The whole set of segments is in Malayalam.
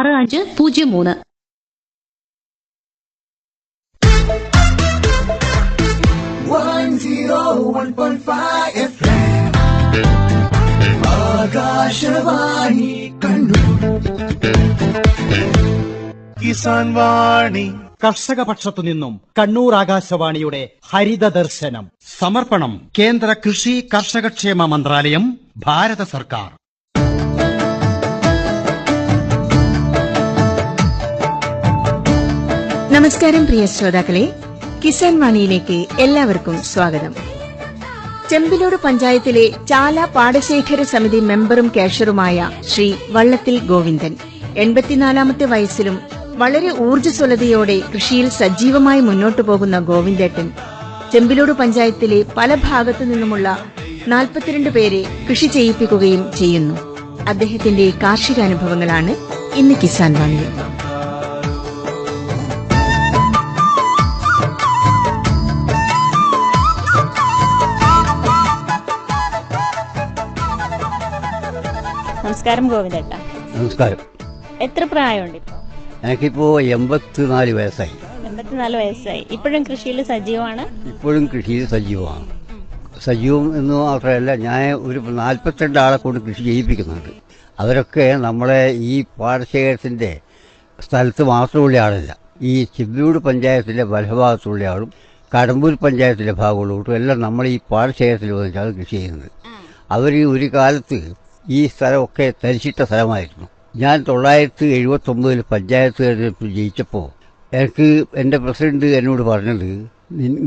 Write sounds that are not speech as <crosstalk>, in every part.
ആറ് അഞ്ച് പൂജ്യം മൂന്ന്. ആകാശവാണി കണ്ണൂർ കിസാൻ വാണി കർഷക പക്ഷത്തു നിന്നും കണ്ണൂർ ആകാശവാണിയുടെ ഹരിത ദർശനം സമർപ്പണം കേന്ദ്ര കൃഷി കർഷകക്ഷേമ മന്ത്രാലയം ഭാരത സർക്കാർ. നമസ്കാരം പ്രിയ ശ്രോതാക്കളെ. കിസാൻ വാണിയിലേക്ക് എല്ലാവർക്കും സ്വാഗതം. ചെമ്പിലൂർ പഞ്ചായത്തിലെ ചാല പാടശേഖര സമിതി മെമ്പറും കാഷറുമായ ശ്രീ വള്ളത്തിൽ ഗോവിന്ദൻ എൺപത്തിനാലാമത്തെ വയസ്സിലും വളരെ ഊർജസ്വലതയോടെ കൃഷിയിൽ സജീവമായി മുന്നോട്ടു പോകുന്ന ഗോവിന്ദേട്ടൻ ചെമ്പിലൂർ പഞ്ചായത്തിലെ പല ഭാഗത്തു നിന്നുമുള്ള നാൽപ്പത്തിരണ്ട് പേരെ കൃഷി ചെയ്യിപ്പിക്കുകയും ചെയ്യുന്നു. അദ്ദേഹത്തിന്റെ കാർഷികാനുഭവങ്ങളാണ് ഇന്ന് കിസാൻ വാണിയിൽ. നമസ്കാരം ഗോവിന്ദേട്ട. നമസ്കാരം. എത്ര പ്രായമുണ്ട് ഇപ്പൊ? എനിക്കിപ്പോ എൺപത്തിനാല് വയസ്സായി. എൺപത്തിനാല് വയസ്സായി. ഇപ്പോഴും കൃഷിയിൽ സജീവമാണ്? ഇപ്പോഴും കൃഷിയിൽ സജീവമാണ്. സജീവം എന്ന് മാത്രമല്ല ഞാൻ ഒരു നാൽപ്പത്തിരണ്ട് ആളെ കൊണ്ട് കൃഷി ചെയ്യിപ്പിക്കുന്നുണ്ട്. അവരൊക്കെ നമ്മളെ ഈ പാടശേഖരത്തിന്റെ സ്ഥലത്ത് മാത്രമുള്ള ആളല്ല. ഈ ചില്ലൂട് പഞ്ചായത്തിലെ വലഭാഗത്തുള്ള ആളും കടമ്പൂർ പഞ്ചായത്തിലെ ഭാഗമുള്ളവരും എല്ലാം നമ്മൾ ഈ പാടശേഖരത്തിൽ വന്നിട്ടാണ് കൃഷി ചെയ്യുന്നത്. അവർ ഒരു കാലത്ത് ഈ സ്ഥലമൊക്കെ തരിച്ചിട്ട സ്ഥലമായിരുന്നു. ഞാൻ തൊള്ളായിരത്തി എഴുപത്തൊമ്പതിൽ പഞ്ചായത്ത് തെരഞ്ഞെടുപ്പിൽ ജയിച്ചപ്പോൾ എനിക്ക് എന്റെ പ്രസിഡന്റ് എന്നോട് പറഞ്ഞത്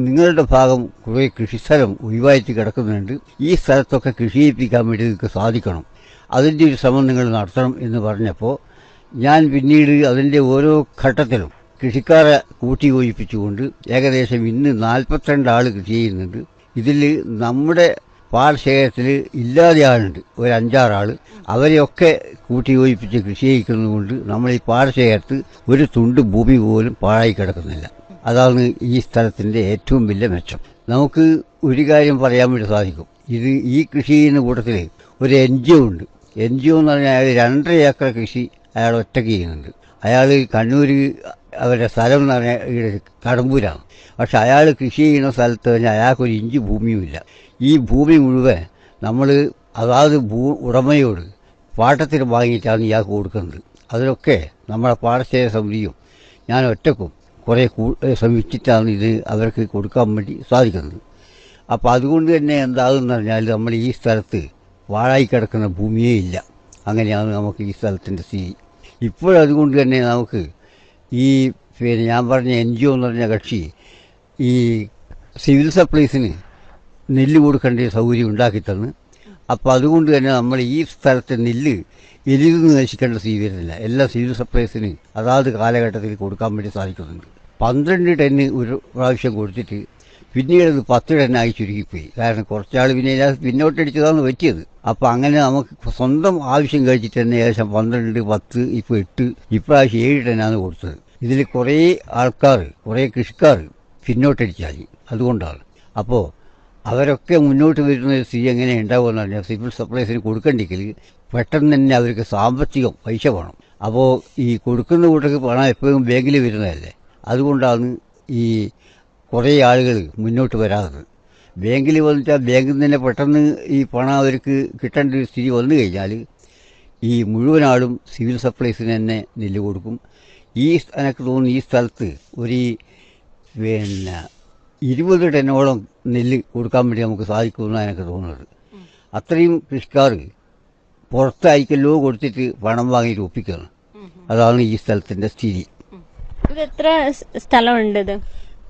നിങ്ങളുടെ ഭാഗം കുറേ കൃഷിസ്ഥലം ഒഴിവായിട്ട് കിടക്കുന്നുണ്ട്. ഈ സ്ഥലത്തൊക്കെ കൃഷി ചെയ്യിപ്പിക്കാൻ വേണ്ടി നിങ്ങൾക്ക് സാധിക്കണം. അതിന്റെ ഒരു ശ്രമം നിങ്ങൾ നടത്തണം എന്ന് പറഞ്ഞപ്പോൾ ഞാൻ പിന്നീട് അതിന്റെ ഓരോ ഘട്ടത്തിലും കൃഷിക്കാരെ കൂട്ടി യോജിപ്പിച്ചുകൊണ്ട് ഏകദേശം ഇന്ന് നാൽപ്പത്തിരണ്ട് ആൾ കൃഷി ചെയ്യുന്നുണ്ട്. ഇതിൽ നമ്മുടെ പാടശേഖരത്തിൽ ഇല്ലാതെ ആളുണ്ട് ഒരു അഞ്ചാറാൾ അവരെയൊക്കെ കൂട്ടി യോജിപ്പിച്ച് കൃഷി ചെയ്യിക്കുന്നതുകൊണ്ട് നമ്മൾ ഈ പാടശേഖരത്ത് ഒരു തുണ്ട് ഭൂമി പോലും പാഴായി കിടക്കുന്നില്ല. അതാണ് ഈ സ്ഥലത്തിന്റെ ഏറ്റവും വലിയ മെച്ചം. നമുക്ക് ഒരു കാര്യം പറയാൻ വേണ്ടി സാധിക്കും. ഇത് ഈ കൃഷി ചെയ്യുന്ന കൂട്ടത്തിൽ ഒരു എൻ ജി ഒ ഉണ്ട്. എൻ ജി ഒ എന്ന് പറഞ്ഞാൽ അയാൾ രണ്ടര ഏക്കർ കൃഷി അയാൾ ഒറ്റയ്ക്ക് ചെയ്യുന്നുണ്ട്. അയാൾ കണ്ണൂർ അവരുടെ സ്ഥലം എന്ന് പറഞ്ഞാൽ കടമ്പൂരാണ്. പക്ഷെ അയാൾ കൃഷി ചെയ്യുന്ന സ്ഥലത്ത് കഴിഞ്ഞാൽ അയാൾക്കൊരു ഇഞ്ച് ഭൂമിയുമില്ല. ഈ ഭൂമി മുഴുവൻ നമ്മൾ അതാത് ഭൂ ഉടമയോട് പാട്ടത്തിന് വാങ്ങിയിട്ടാണ് ഇയാൾക്ക് കൊടുക്കുന്നത്. അതിലൊക്കെ നമ്മളെ പാടശേഖര സമിതിയും ഞാൻ ഒറ്റക്കും കുറേ ശ്രമിച്ചിട്ടാണ് ഇത് അവർക്ക് കൊടുക്കാൻ വേണ്ടി സാധിക്കുന്നത്. അപ്പോൾ അതുകൊണ്ട് തന്നെ എന്താകുമെന്ന് പറഞ്ഞാൽ നമ്മൾ ഈ സ്ഥലത്ത് വാഴായി കിടക്കുന്ന ഭൂമിയേ ഇല്ല. അങ്ങനെയാണ് നമുക്ക് ഈ സ്ഥലത്തിന്റെ സ്ഥിതി. ഇപ്പോഴതുകൊണ്ട് തന്നെ നമുക്ക് ഈ പിന്നെ ഞാൻ പറഞ്ഞ എൻ ജി ഒ എന്ന് പറഞ്ഞ കക്ഷി ഈ സിവിൽ സപ്ലൈസിന് നെല്ല് കൊടുക്കേണ്ട സൗകര്യം ഉണ്ടാക്കിത്തന്ന് അപ്പോൾ അതുകൊണ്ട് തന്നെ നമ്മൾ ഈ സ്ഥലത്തെ നെല്ല് എലിയിൽ നശിക്കേണ്ട വരുന്നില്ല എല്ലാ സിവിൽ സപ്ലൈസിന് അതാത് കാലഘട്ടത്തിൽ കൊടുക്കാൻ വേണ്ടി സാധിക്കുന്നുണ്ട്. പന്ത്രണ്ട് ടണ്ണ് ഒരു പ്രാവശ്യം കൊടുത്തിട്ട് പിന്നീട് അത് പത്ത് ടണ്ണായി ചുരുക്കിപ്പോയി കാരണം കുറച്ചാൾ പിന്നെ ഇതിനകത്ത് പിന്നോട്ടടിച്ചതാണ് പറ്റിയത്. അപ്പോൾ അങ്ങനെ നമുക്ക് സ്വന്തം ആവശ്യം കഴിച്ചിട്ട് തന്നെ ഏകദേശം പന്ത്രണ്ട് പത്ത് ഇപ്പോൾ എട്ട് ഇപ്രാവശ്യം ഏഴ് ടണ്ണാണ് കൊടുത്തത്. ഇതിൽ കുറേ ആൾക്കാർ കുറേ കൃഷിക്കാർ പിന്നോട്ടടിച്ചാൽ അതുകൊണ്ടാണ്. അപ്പോൾ അവരൊക്കെ മുന്നോട്ട് വരുന്ന സ്ഥിതി എങ്ങനെ ഉണ്ടാവുമെന്ന് പറഞ്ഞാൽ സിവിൽ സപ്ലൈസിന് കൊടുക്കണ്ടെങ്കിൽ പെട്ടെന്ന് തന്നെ അവർക്ക് സാമ്പത്തികം പൈസ വേണം. അപ്പോൾ ഈ കൊടുക്കുന്ന കൂട്ടർക്ക് പണം എപ്പോഴും ബാങ്കിൽ വരുന്നതല്ലേ? അതുകൊണ്ടാണ് ഈ കുറേ ആളുകൾ മുന്നോട്ട് വരാത്തത്. ബാങ്കിൽ വന്നിട്ട് ബാങ്കിൽ തന്നെ പെട്ടെന്ന് ഈ പണം അവർക്ക് കിട്ടേണ്ട ഒരു സ്ഥിതി വന്നു കഴിഞ്ഞാൽ ഈ മുഴുവൻ ആളും സിവിൽ സപ്ലൈസിന് തന്നെ നെല്ല് കൊടുക്കും. ഈ എനിക്ക് തോന്നുന്നു ഈ സ്ഥലത്ത് ഒരു പിന്നെ ഇരുപത് ടനോളം നെല്ല് കൊടുക്കാൻ വേണ്ടി നമുക്ക് സാധിക്കുമെന്നാണ് എനിക്ക് തോന്നുന്നത്. അത്രയും കൃഷിക്കാർ പുറത്തയക്കല്ലോ കൊടുത്തിട്ട് പണം വാങ്ങിയിട്ട് ഒപ്പിക്കുകയാണ്. അതാണ് ഈ സ്ഥലത്തിന്റെ സ്ഥിതി. ഇത് എത്ര സ് സ്ഥലമുണ്ട് ഇത്?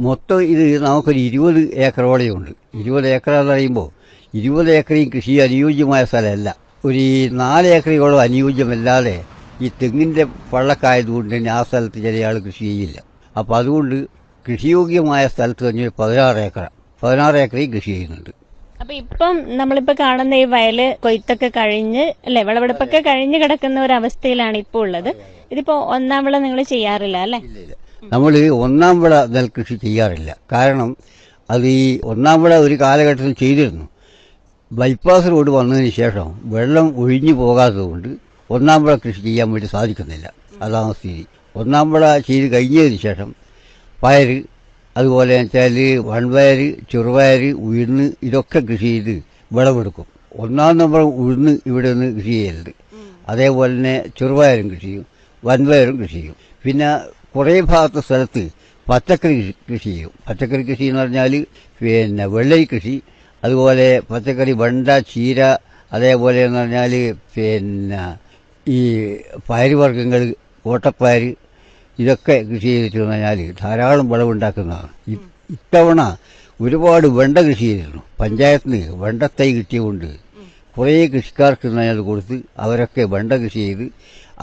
മൊത്തം ഇത് നമുക്കൊരു ഇരുപത് ഏക്കറോളം ഉണ്ട്. ഇരുപത് ഏക്കർ എന്ന് പറയുമ്പോൾ ഇരുപത് ഏക്കറയും കൃഷി അനുയോജ്യമായ സ്ഥലമല്ല. ഒരു നാല് ഏക്കറയോളം അനുയോജ്യമല്ലാതെ ഈ തെങ്ങിന്റെ പള്ളക്കായതുകൊണ്ട് തന്നെ ആ സ്ഥലത്ത് ചില ആൾ കൃഷി ചെയ്യില്ല. അപ്പോൾ അതുകൊണ്ട് കൃഷിയോഗ്യമായ സ്ഥലത്ത് തന്നെ പതിനാറ് ഏക്കർ പതിനാറ് ഏക്കറിൽ കൃഷി ചെയ്യുന്നുണ്ട്. അപ്പൊ ഇപ്പം നമ്മളിപ്പോ കാണുന്ന ഈ വയൽ കൊയ്ത്തൊക്കെ കഴിഞ്ഞ് അല്ലെ വിളവെടുപ്പൊക്കെ കഴിഞ്ഞ് കിടക്കുന്ന ഒരു അവസ്ഥയിലാണ് ഇപ്പോൾ ഉള്ളത്. ഇതിപ്പോ ഒന്നാം വിള നിങ്ങൾ ചെയ്യാറില്ല അല്ലെ? നമ്മൾ ഒന്നാം വിള നെൽകൃഷി ചെയ്യാറില്ല. കാരണം അത് ഈ ഒന്നാം വിള ഒരു കാലഘട്ടത്തിൽ ചെയ്തിരുന്നു. ബൈപ്പാസ് റോഡ് വന്നതിന് ശേഷം വെള്ളം ഒഴിഞ്ഞു പോകാത്തതുകൊണ്ട് ഒന്നാം വിള കൃഷി ചെയ്യാൻ വേണ്ടി സാധിക്കുന്നില്ല. അതാണ് സ്ഥിതി. ഒന്നാം വിള ചെയ്ത് കഴിഞ്ഞതിന് ശേഷം പയറ് അതുപോലെ വെച്ചാൽ വൺപയർ ചെറുപയർ ഉഴുന്ന് ഇതൊക്കെ കൃഷി ചെയ്ത് വിളവെടുക്കും. ഒന്നാം നമ്പർ ഉഴുന്ന് ഇവിടെ നിന്ന് കൃഷി ചെയ്യരുത്. അതേപോലെ തന്നെ ചെറുപയറും കൃഷി ചെയ്യും വൻപയറും കൃഷി ചെയ്യും. പിന്നെ കുറേ ഭാഗത്തെ സ്ഥലത്ത് പച്ചക്കറി കൃഷി- കൃഷി ചെയ്യും. പച്ചക്കറി കൃഷി എന്ന് പറഞ്ഞാൽ പിന്നെ വെള്ളരി കൃഷി അതുപോലെ പച്ചക്കറി വെണ്ട ചീര അതേപോലെ എന്ന് പറഞ്ഞാൽ പിന്നെ ഈ പയറുവർഗങ്ങൾ ഓട്ടപ്പയർ ഇതൊക്കെ കൃഷി ചെയ്തിട്ട് കഴിഞ്ഞാൽ ധാരാളം വിളവുണ്ടാക്കുന്നതാണ്. ഇത്തവണ ഒരുപാട് വെണ്ട കൃഷി ചെയ്തിരുന്നു. പഞ്ചായത്തിന് വെണ്ടത്തൈ കിട്ടിയതുകൊണ്ട് കുറേ കൃഷിക്കാർക്ക് അത് കൊടുത്ത് അവരൊക്കെ വെണ്ട കൃഷി ചെയ്ത്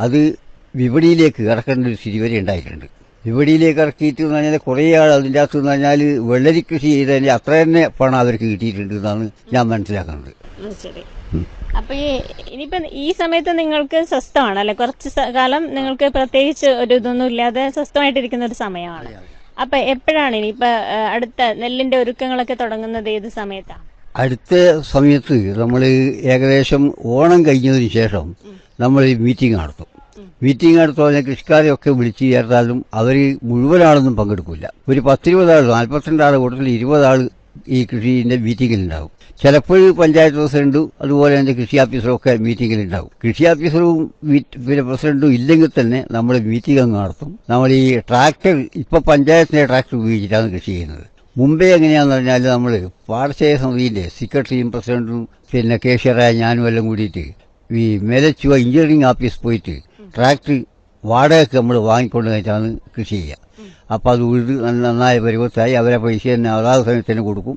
അത് വിപണിയിലേക്ക് ഇറക്കേണ്ട ഒരു സ്ഥിതി വരെ ഉണ്ടായിട്ടുണ്ട്. വിപണിയിലേക്ക് ഇറക്കിയിട്ട് എന്ന് പറഞ്ഞാൽ കുറേ ആൾ അതിന്റെ അകത്ത് എന്ന് പറഞ്ഞാൽ വെള്ളരി കൃഷി ചെയ്തതിന്റെ അത്ര തന്നെ പണം അവർക്ക് കിട്ടിയിട്ടുണ്ട് എന്നാണ് ഞാൻ മനസ്സിലാക്കുന്നത്. അപ്പൊ ഈ ഇനിയിപ്പോ ഈ സമയത്ത് നിങ്ങൾക്ക് സ്വസ്ഥമാണ് അല്ലെ കുറച്ച് കാലം നിങ്ങൾക്ക് പ്രത്യേകിച്ച് ഒരു ഇതൊന്നും ഇല്ലാതെ സ്വസ്ഥമായിട്ടിരിക്കുന്ന ഒരു സമയമാണ്. അപ്പൊ എപ്പോഴാണ് ഇനിയിപ്പോ അടുത്ത നെല്ലിന്റെ ഒരുക്കങ്ങളൊക്കെ തുടങ്ങുന്നത് ഏത് സമയത്താണ് അടുത്ത സമയത്ത് നമ്മൾ ഏകദേശം ഓണം കഴിഞ്ഞതിന് ശേഷം നമ്മൾ മീറ്റിംഗ് നടത്തും. മീറ്റിംഗ് നടത്തുന്ന കൃഷിക്കാരെയൊക്കെ വിളിച്ചു ചേർത്താലും അവർ മുഴുവനാളൊന്നും പങ്കെടുക്കില്ല ഒരു പത്തിരുപത് ആൾ നാൽപ്പത്തിരണ്ട് ആൾ കൂട്ടത്തിൽ ഇരുപത് ആൾ ഈ കൃഷിന്റെ മീറ്റിംഗിൽ ഉണ്ടാവും ചിലപ്പോൾ പഞ്ചായത്ത് പ്രസിഡന്റും അതുപോലെ തന്നെ കൃഷി ഓഫീസറും ഒക്കെ മീറ്റിംഗിൽ ഉണ്ടാവും കൃഷി ഓഫീസറും പിന്നെ പ്രസിഡന്റും ഇല്ലെങ്കിൽ തന്നെ നമ്മൾ മീറ്റിംഗ് അങ്ങ് നടത്തും. നമ്മൾ ഈ ട്രാക്ടർ ഇപ്പൊ പഞ്ചായത്തിന്റെ ട്രാക്ടർ ഉപയോഗിച്ചിട്ടാണ് കൃഷി ചെയ്യുന്നത്. മുമ്പേ എങ്ങനെയാന്ന് പറഞ്ഞാൽ നമ്മൾ പാടശേഖര സമിതിന്റെ സെക്രട്ടറിയും പ്രസിഡന്റും പിന്നെ കേഷ്യറായ ഞാനും എല്ലാം കൂടിയിട്ട് ഈ മേലച്ചുവ എഞ്ചിനീയറിംഗ് ഓഫീസ് പോയിട്ട് ട്രാക്ടർ വാടകയ്ക്ക് നമ്മൾ വാങ്ങിക്കൊണ്ടു വെച്ചാണ് കൃഷി ചെയ്യുക. അപ്പോൾ അത് ഉഴുത് നന്നായ പരുവത്തായി അവരെ പൈസ തന്നെ അതാത് സമയത്ത് തന്നെ കൊടുക്കും.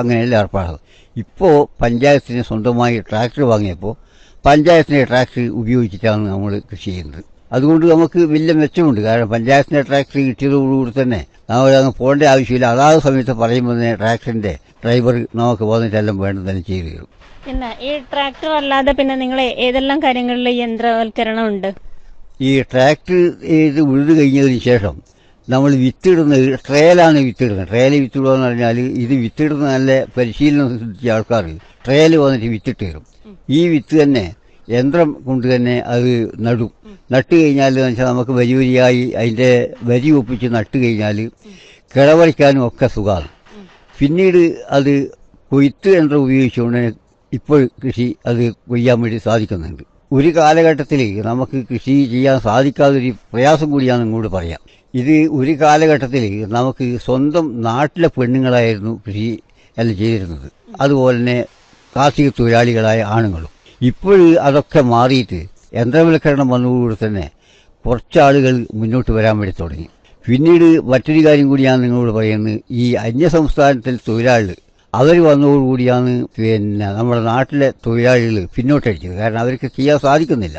അങ്ങനെയല്ല ഏർപ്പാടുകൾ ഇപ്പോൾ പഞ്ചായത്തിന് സ്വന്തമായി ട്രാക്ടർ വാങ്ങിയപ്പോൾ പഞ്ചായത്തിന്റെ ട്രാക്ടർ ഉപയോഗിച്ചിട്ടാണ് നമ്മൾ കൃഷി ചെയ്യുന്നത്. അതുകൊണ്ട് നമുക്ക് വലിയ മെച്ചമുണ്ട്. കാരണം പഞ്ചായത്തിന്റെ ട്രാക്ടർ കിട്ടിയതോടുകൂടി തന്നെ നമ്മൾ അങ്ങ് പോകേണ്ട ആവശ്യമില്ല. അതാത് സമയത്ത് പറയുമ്പോൾ തന്നെ ട്രാക്ടറിന്റെ ഡ്രൈവർ നമുക്ക് വന്നിട്ടെല്ലാം തന്നെ ചെയ്തു തരും. ഈ ട്രാക്ടർ അല്ലാതെ പിന്നെ നിങ്ങൾ ഏതെല്ലാം കാര്യങ്ങളിൽ യന്ത്രവൽക്കരണം ഉണ്ട് ഈ ട്രാക്ടർ ഇത് ഉഴുത് കഴിഞ്ഞതിന് ശേഷം നമ്മൾ വിത്തിടുന്നത് ട്രയലാണ് വിത്തിടുന്നത്. ട്രയൽ വിത്തിടുക എന്ന് പറഞ്ഞാൽ ഇത് വിത്തിടുന്ന നല്ല പരിശീലനം സൃഷ്ടിച്ച ആൾക്കാർ ട്രയൽ വന്നിട്ട് വിത്തിട്ട് തരും ഈ വിത്ത് തന്നെ യന്ത്രം കൊണ്ട് തന്നെ അത് നടും. നട്ട് കഴിഞ്ഞാൽ എന്ന് വെച്ചാൽ നമുക്ക് വരി വരിയായി അതിന്റെ വരി ഒപ്പിച്ച് നട്ട് കഴിഞ്ഞാൽ കിളവറിക്കാനും ഒക്കെ സുഖമാണ്. പിന്നീട് അത് കൊയ്ത്ത് യന്ത്രം ഉപയോഗിച്ചുകൊണ്ട് ഇപ്പോൾ കൃഷി അത് കൊയ്യാൻ വേണ്ടി സാധിക്കുന്നുണ്ട്. ഒരു കാലഘട്ടത്തിൽ നമുക്ക് കൃഷി ചെയ്യാൻ സാധിക്കാതൊരു പ്രയാസം കൂടിയാണ് ഇങ്ങോട്ട് പറയാം. ഇത് ഒരു കാലഘട്ടത്തിൽ നമുക്ക് സ്വന്തം നാട്ടിലെ പെണ്ണുങ്ങളായിരുന്നു കൃഷി എല്ലാം ചെയ്തിരുന്നത്. അതുപോലെ തന്നെ കാർഷിക തൊഴിലാളികളായ ആണുങ്ങളും. ഇപ്പോൾ അതൊക്കെ മാറിയിട്ട് യന്ത്രവൽക്കരണം വന്നതോടുകൂടി തന്നെ കുറച്ചാളുകൾ മുന്നോട്ട് വരാൻ വേണ്ടി തുടങ്ങി. പിന്നീട് മറ്റൊരു കാര്യം കൂടിയാണ് നിങ്ങളോട് പറയുന്നത്. ഈ അന്യസംസ്ഥാനത്തിൽ തൊഴിലാളികൾ അവർ വന്നതോടുകൂടിയാണ് പിന്നെ നമ്മുടെ നാട്ടിലെ തൊഴിലാളികൾ പിന്നോട്ടടിച്ചത്. കാരണം അവർക്ക് ചെയ്യാൻ സാധിക്കുന്നില്ല.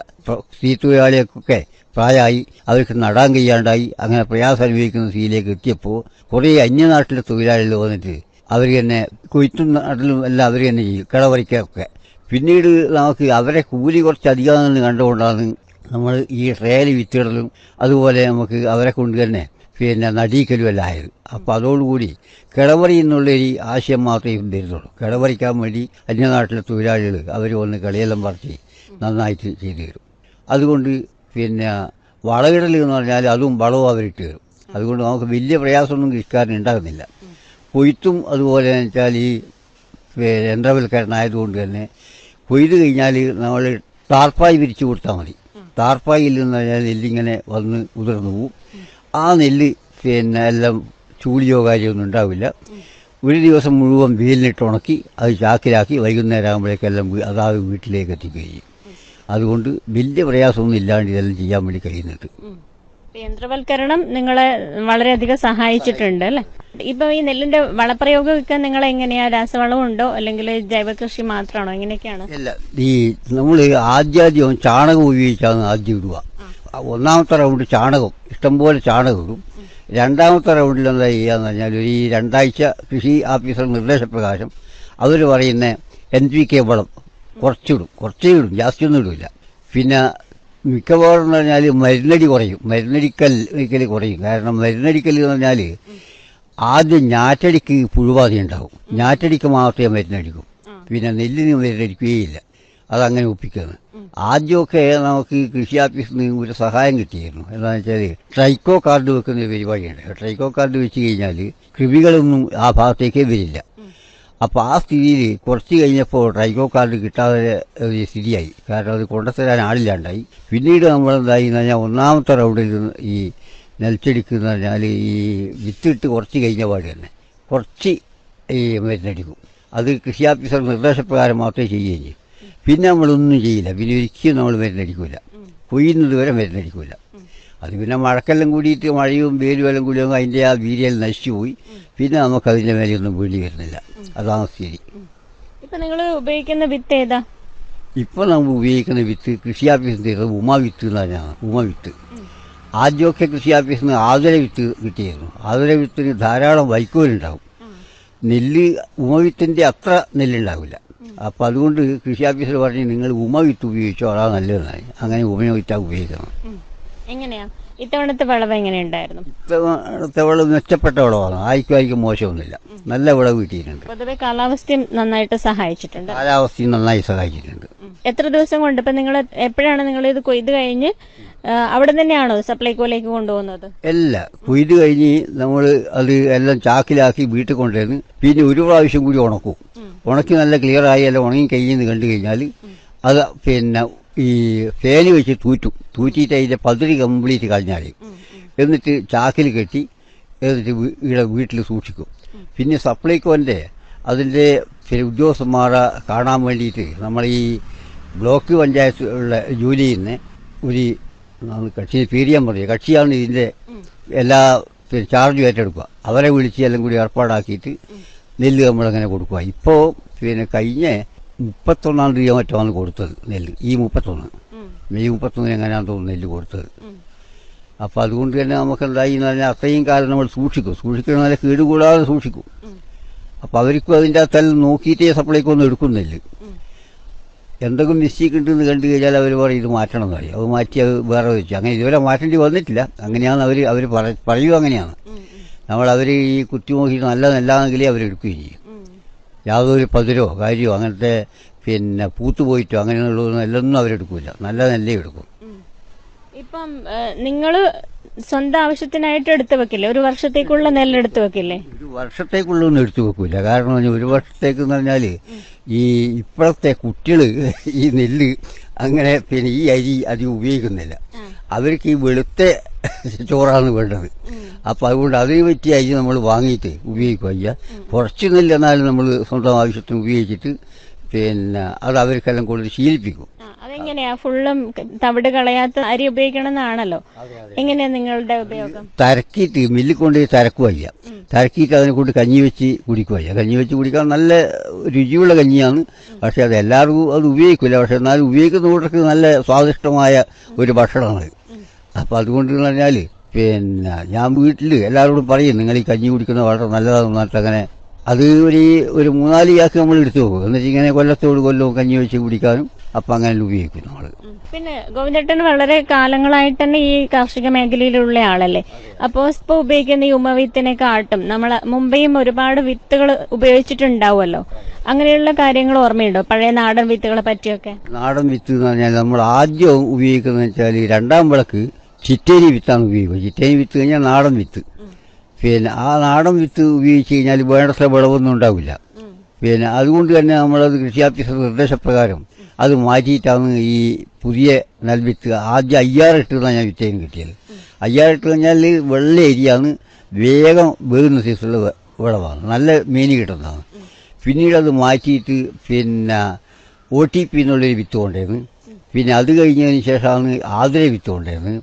സ്ത്രീ തൊഴിലാളികൾക്കൊക്കെ പ്രായമായി അവർക്ക് നടാൻ കഴിയാണ്ടായി അങ്ങനെ പ്രയാസം അനുഭവിക്കുന്ന സ്ഥിതിയിലേക്ക് എത്തിയപ്പോൾ കുറേ അന്യനാട്ടിലെ തൊഴിലാളികൾ വന്നിട്ട് അവർ തന്നെ കൊയ്ത്തും നാട്ടിലും എല്ലാം അവർ തന്നെ ചെയ്യും കിളവറിക്കൊക്കെ പിന്നീട് നമുക്ക് അവരെ കൂലി കുറച്ച് അധികമാണെന്ന് കണ്ടുകൊണ്ടാണ് നമ്മൾ ഈ ട്രയൽ വിത്തിടലും അതുപോലെ നമുക്ക് അവരെ കൊണ്ട് തന്നെ പിന്നെ നടീക്കലും എല്ലാം ആയത്. അപ്പോൾ അതോടുകൂടി കിളവറി എന്നുള്ളൊരു ആശയം മാത്രമേ വരുന്നുള്ളൂ കിളവറിക്കാൻ വേണ്ടി അന്യനാട്ടിലെ തൊഴിലാളികൾ അവർ വന്ന് കളിയെല്ലാം പറച്ച് നന്നായിട്ട് ചെയ്തു തരും. അതുകൊണ്ട് പിന്നെ വളവിടൽ എന്ന് പറഞ്ഞാൽ അതും വളവും അവരിട്ട് തരും. അതുകൊണ്ട് നമുക്ക് വലിയ പ്രയാസമൊന്നും കൃഷിക്കാരന് ഉണ്ടാകുന്നില്ല. കൊയ്ത്തും അതുപോലെ വെച്ചാൽ ഈ യന്ത്രവൽക്കരണമായതുകൊണ്ട് തന്നെ കൊയ്ത് കഴിഞ്ഞാൽ നമ്മൾ ടാർപ്പായി വിരിച്ചു കൊടുത്താൽ മതി. ടാർപ്പായിൽ എന്ന് പറഞ്ഞാൽ നെല്ലിങ്ങനെ വന്ന് ഉതിർന്നു പോവും. ആ നെല്ല് പിന്നെ എല്ലാം ചൂടിയോ കാര്യമൊന്നും ഉണ്ടാവില്ല. ഒരു ദിവസം മുഴുവൻ വെയിലിനിട്ട് ഉണക്കി അത് ചാക്കിലാക്കി വൈകുന്നേരം ആകുമ്പോഴേക്കെല്ലാം അതാ അതാത് വീട്ടിലേക്ക് എത്തിക്കുകയും ചെയ്യും. അതുകൊണ്ട് വലിയ പ്രയാസമൊന്നും ഇല്ലാണ്ട് ഇതെല്ലാം ചെയ്യാൻ വേണ്ടി കഴിയുന്നുണ്ട്. യന്ത്രവൽക്കരണം നിങ്ങളെ വളരെയധികം സഹായിച്ചിട്ടുണ്ട് അല്ലെ? ഇപ്പൊ ഈ നെല്ലിന്റെ വളപ്രയോഗമൊക്കെ നിങ്ങൾ എങ്ങനെയാ രാസവളം ഉണ്ടോ അല്ലെങ്കിൽ ജൈവ കൃഷി മാത്രമാണോ? എങ്ങനെയൊക്കെയാണ് അല്ല ഈ നമ്മൾ ആദ്യാദ്യം ചാണകം ഉപയോഗിച്ചാണ് ആദ്യം ഇടുക. ഒന്നാമത്തെ റൗണ്ട് ചാണകം. ഇഷ്ടംപോലെ ചാണകം ഇടും. രണ്ടാമത്തെ റൗണ്ടിൽ എന്താ ചെയ്യാന്ന് പറഞ്ഞാൽ ഒരു ഈ രണ്ടാഴ്ച കൃഷി ഓഫീസർ നിർദ്ദേശപ്രകാരം അവർ പറയുന്ന എൻ പി കെ വളം. കുറച്ചിടും. കുറച്ചേ ഇടും. ജാസ്തിയൊന്നും ഇടില്ല പിന്നെ മിക്കവാറും എന്ന് പറഞ്ഞാൽ മരുന്നടി കുറയും. മരുന്നടിക്കൽ ഒരിക്കൽ കുറയും. കാരണം മരുന്നടിക്കൽ എന്ന് പറഞ്ഞാൽ ആദ്യം ഞാറ്റടിക്ക് പുഴുവാതി ഉണ്ടാവും. ഞാറ്റടിക്ക് മാത്രമേ മരുന്നടിക്കും. പിന്നെ നെല്ലിന് മരുന്നടിക്കുകയില്ല. അതങ്ങനെ ഒപ്പിക്കുന്നത് ആദ്യമൊക്കെ നമുക്ക് കൃഷി ഓഫീസിൽ നിന്ന് ഒരു സഹായം കിട്ടിയിരുന്നു. എന്താണെന്ന് വെച്ചാൽ ട്രൈക്കോ കാർഡ് വെക്കുന്ന പരിപാടിയുണ്ട്. ട്രൈക്കോ കാർഡ് വെച്ച് കഴിഞ്ഞാൽ കൃമികളൊന്നും ആ ഭാഗത്തേക്കേ വരില്ല. അപ്പോൾ ആ സ്ഥിതിയിൽ കുറച്ച് കഴിഞ്ഞപ്പോൾ ട്രൈക്കോ കാർഡ് കിട്ടാതെ ഒരു സ്ഥിതിയായി. കാരണം അത് കൊണ്ടുത്തരാൻ ആളില്ലാണ്ടായി. പിന്നീട് നമ്മളെന്തായി എന്ന് പറഞ്ഞാൽ ഒന്നാമത്തെ റൗണ്ടിൽ ഈ നെൽച്ചെടുക്കുന്ന പറഞ്ഞാൽ ഈ വിത്തിട്ട് കുറച്ച് കഴിഞ്ഞ പാട് തന്നെ. കുറച്ച് ഈ മരുന്നടിക്കും. അത് കൃഷി ഓഫീസർ നിർദ്ദേശപ്രകാരം മാത്രമേ ചെയ്യുകയും ചെയ്യും പിന്നെ നമ്മളൊന്നും ചെയ്യില്ല. പിന്നെ ഒരിക്കലും നമ്മൾ മരുന്നടിക്കില്ല കൊയ്യുന്നത് വരെ മരുന്നടിക്കില്ല അത് പിന്നെ മഴക്കെല്ലാം കൂടിയിട്ട് മഴയും വെയിലും എല്ലാം കൂടി അതിന്റെ ആ വീരിയെല്ലാം നശിച്ചു പോയി പിന്നെ നമുക്ക് അതിന്റെ മേലെയൊന്നും വീടി വരുന്നില്ല അതാണ് സ്ഥിതി. ഇപ്പം നിങ്ങൾ ഉപയോഗിക്കുന്ന വിത്ത് ഏതാ? ഇപ്പം നമ്മൾ ഉപയോഗിക്കുന്ന വിത്ത് കൃഷി ഓഫീസിൽ നിന്ന് ഉമ വിത്ത് എന്ന് പറഞ്ഞാണ്. ഉമ വിത്ത്. ആദ്യമൊക്കെ കൃഷി ഓഫീസിൽ നിന്ന് ആതുര വിത്ത് കിട്ടിയിരുന്നു. ആതുര വിത്തിന് ധാരാളം വൈക്കോലുണ്ടാവും. നെല്ല് ഉമവിത്തിന്റെ അത്ര നെല്ലുണ്ടാവില്ല. അപ്പോൾ അതുകൊണ്ട് കൃഷി ഓഫീസർ പറഞ്ഞ് നിങ്ങൾ ഉമ വിത്ത് ഉപയോഗിച്ചോ അതാ നല്ലതെന്നായി അങ്ങനെ ഉമ വിത്താണ് ഉപയോഗിക്കണം എങ്ങനെയാ? ഇത്തവണത്തെ വിളവ് എങ്ങനെയുണ്ടായിരുന്നു? ഇത്തവണത്തെ വിളവ് മെച്ചപ്പെട്ട വിളവാണ് ആയിക്കും ആയിക്കും മോശമൊന്നുമില്ല നല്ല വിളവ് കിട്ടിയിട്ടുണ്ട്. പൊതുവെ കാലാവസ്ഥയും നന്നായിട്ട് സഹായിച്ചിട്ടുണ്ട്. കാലാവസ്ഥയും നന്നായി സഹായിച്ചിട്ടുണ്ട്. എത്ര ദിവസം കൊണ്ട്? ഇപ്പൊ നിങ്ങൾ എപ്പോഴാണ് നിങ്ങൾ ഇത് കൊയ്ത് കഴിഞ്ഞ് അവിടെ തന്നെയാണോ സപ്ലൈകോയിലേക്ക് കൊണ്ടുപോകുന്നത്? അല്ല കൊയ്ത് കഴിഞ്ഞ് നമ്മൾ അത് എല്ലാം ചാക്കിലാക്കി വീട്ടിൽ കൊണ്ടുവരുന്നു പിന്നെ ഒരു പ്രാവശ്യം കൂടി ഉണക്കും. ഉണക്കി നല്ല ക്ലിയർ ആയി എല്ലാം ഉണങ്ങി കഴിഞ്ഞെന്ന് കണ്ടു കഴിഞ്ഞാൽ അത് പിന്നെ ഈ ഫേന് വെച്ച് തൂറ്റും. തൂറ്റിയിട്ട് അതിന്റെ പതിരി കംപ്ലീറ്റ് കളഞ്ഞാൽ എന്നിട്ട് ചാക്കിൽ കെട്ടി എന്നിട്ട് ഇവിടെ വീട്ടിൽ സൂക്ഷിക്കും. പിന്നെ സപ്ലൈകോന്റെ അതിന്റെ ചില ഉദ്യോഗസ്ഥന്മാരെ കാണാൻ വേണ്ടിയിട്ട് നമ്മൾ ഈ ബ്ലോക്ക് പഞ്ചായത്ത് ഉള്ള ജോലി ചെയ്യുന്ന ഒരു കക്ഷിയെ പേരിയാൻ പറയും. കക്ഷിയാണ് ഇതിന്റെ എല്ലാ ചാർജും ഏറ്റെടുക്കുക. അവരെ വിളിച്ച് എല്ലാം കൂടി ഏർപ്പാടാക്കിയിട്ട് നെല്ല് നമ്മളങ്ങനെ കൊടുക്കുക. ഇപ്പോൾ പിന്നെ കഴിഞ്ഞ മുപ്പത്തൊന്നാം തീയതി മറ്റാണ് കൊടുത്തത് നെല്ല്. ഈ മുപ്പത്തൊന്ന്. മെയ് മുപ്പത്തൊന്ന് എങ്ങനെയാണെന്ന് തോന്നുന്നു നെല്ല് കൊടുത്തത്. അപ്പം അതുകൊണ്ട് തന്നെ നമുക്ക് എന്തായി എന്ന് പറഞ്ഞാൽ അത്രയും കാലം നമ്മൾ സൂക്ഷിക്കും. സൂക്ഷിക്കുന്ന നല്ല കേടുകൂടാതെ സൂക്ഷിക്കും. അപ്പം അവർക്കും അതിന്റെ അകത്തെല്ലാം നോക്കിയിട്ടേ സപ്ലൈക്കൊന്നും എടുക്കുന്നില്ല എന്തെങ്കിലും മിസ്റ്റേക്ക് ഉണ്ടെന്ന് കണ്ടു കഴിഞ്ഞാൽ അവർ പറയും ഇത് മാറ്റണം എന്ന് പറയും. അത് മാറ്റി അത് വേറെ വെച്ചു. അങ്ങനെ ഇതുവരെ മാറ്റേണ്ടി വന്നിട്ടില്ല. അങ്ങനെയാണ് അവർ അവർ പറയും അങ്ങനെയാണ്. നമ്മൾ അവർ ഈ കുത്തിനോക്കി നല്ലതല്ലാന്നെങ്കിലേ അവരെടുക്കുകയും ചെയ്യും. യാതൊരു പതിരോ കാര്യമോ അങ്ങനത്തെ പിന്നെ പൂത്തുപോയിട്ടോ അങ്ങനെയുള്ളതൊന്നും എല്ലൊന്നും അവരെടുക്കില്ല നല്ല നെല്ലേ എടുക്കും ഇപ്പം നിങ്ങൾ സ്വന്തം ആവശ്യത്തിനായിട്ട് എടുത്തു വെക്കില്ലേ? ഒരു വർഷത്തേക്കുള്ള നെല്ല് എടുത്തു വെക്കില്ലേ? ഒരു വർഷത്തേക്കുള്ളൊന്നും എടുത്തു വെക്കൂല. കാരണം ഒരു വർഷത്തേക്ക് എന്ന് പറഞ്ഞാൽ ഈ ഇപ്പോഴത്തെ കുട്ടികൾ ഈ നെല്ല് അങ്ങനെ പിന്നെ ഈ അരി അധികം ഉപയോഗിക്കുന്നില്ല. അവർക്ക് ഈ വെളുത്ത <laughs> ചോറാണ് വേണ്ടത്. അപ്പം അതുകൊണ്ട് അതിന് പറ്റിയ അരി നമ്മൾ വാങ്ങിയിട്ട് ഉപയോഗിക്കുക അയ്യ കുറച്ച് നെല്ലെന്നാലും നമ്മൾ സ്വന്തം ആവശ്യത്തിന് ഉപയോഗിച്ചിട്ട് പിന്നെ അത് അവർക്കെല്ലാം കൂടുതൽ ശീലിപ്പിക്കും. ആ, അതെങ്ങനെയാ ഫുള്ളും തവിട് കളയാത്ത അരി ഉപയോഗിക്കണം എന്നാണല്ലോ എങ്ങനെയാ നിങ്ങളുടെ ഉപയോഗം? തരക്കിയിട്ട് മില്ലിൽ കൊണ്ട് തരക്കുക അയ്യ തരക്കിയിട്ട് അതിനെ കൊണ്ട് കഞ്ഞി വെച്ച് കുടിക്കുക അയ്യ കഞ്ഞി വെച്ച് കുടിക്കാൻ നല്ല രുചിയുള്ള കഞ്ഞിയാണ്. പക്ഷെ അത് എല്ലാവർക്കും അത് ഉപയോഗിക്കില്ല പക്ഷെ എന്നാലും ഉപയോഗിക്കുന്ന കൂട്ടർക്ക് നല്ല സ്വാദിഷ്ടമായ ഒരു ഭക്ഷണമാണ് അപ്പോൾ അതുകൊണ്ട് പറഞ്ഞാൽ പിന്നെ ഞാൻ വീട്ടിൽ എല്ലാവരോടും പറയും നിങ്ങൾ ഈ കഞ്ഞി കുടിക്കുന്ന വളരെ നല്ലതാണെന്ന് പറഞ്ഞിട്ട് അങ്ങനെ അത് ഒരു ഒരു മൂന്നാൽ ചാക്ക് നമ്മൾ എടുത്തു പോകും എന്ന് ഇങ്ങനെ കൊല്ലത്തോട് കൊല്ലവും കഞ്ഞി വെച്ച് കുടിക്കാനും അപ്പം അങ്ങനെ ഉപയോഗിക്കും നമ്മൾ പിന്നെ ഗോവിന്ദേട്ടൻ വളരെ കാലങ്ങളായിട്ട് തന്നെ ഈ കാർഷിക മേഖലയിലുള്ള ആളല്ലേ? അപ്പോൾ ഇപ്പൊ ഉപയോഗിക്കുന്ന ഈ ഉമവിത്തിനെ കാട്ടും. നമ്മൾ മുമ്പേയും ഒരുപാട് വിത്തുകൾ ഉപയോഗിച്ചിട്ടുണ്ടാവുമല്ലോ? അങ്ങനെയുള്ള കാര്യങ്ങൾ ഓർമ്മയുണ്ടോ? പഴയ നാടൻ വിത്തുകളെ പറ്റിയൊക്കെ? നാടൻ വിത്ത് എന്ന് പറഞ്ഞാൽ നമ്മൾ ആദ്യം ഉപയോഗിക്കുന്നത് വെച്ചാൽ രണ്ടാം വിളക്ക് ചിറ്റേരി വിത്താണ് ഉപയോഗിക്കുക. ചിറ്റേരി വിത്ത് കഴിഞ്ഞാൽ നാടൻ വിത്ത്. പിന്നെ ആ നാടൻ വിത്ത് ഉപയോഗിച്ച് കഴിഞ്ഞാൽ വേണ്ടത്ര വിളവൊന്നും ഉണ്ടാവില്ല. പിന്നെ അതുകൊണ്ട് തന്നെ നമ്മളത് കൃഷി ഓഫീസർ നിർദ്ദേശപ്രകാരം അത് മാറ്റിയിട്ടാണ് ഈ പുതിയ നെൽവിത്ത് ആദ്യം അയ്യാറിട്ട് എന്നാണ് ഞാൻ വിത്തേന് കിട്ടിയത്. അയ്യാറിട്ട് കഴിഞ്ഞാൽ വെള്ള ഏരിയയാണ് വേഗം വേറുന്ന സൈസുള്ള വിളവാണ്. നല്ല മീന് കിട്ടുന്നതാണ്. പിന്നീട് അത് മാറ്റിയിട്ട് പിന്നെ ഒ ടി പി എന്നുള്ളൊരു വിത്ത് കൊണ്ടായിരുന്നു പിന്നെ അത് കഴിഞ്ഞതിന് ശേഷമാണ് ആതിര വിത്ത് കൊണ്ടായിരുന്നു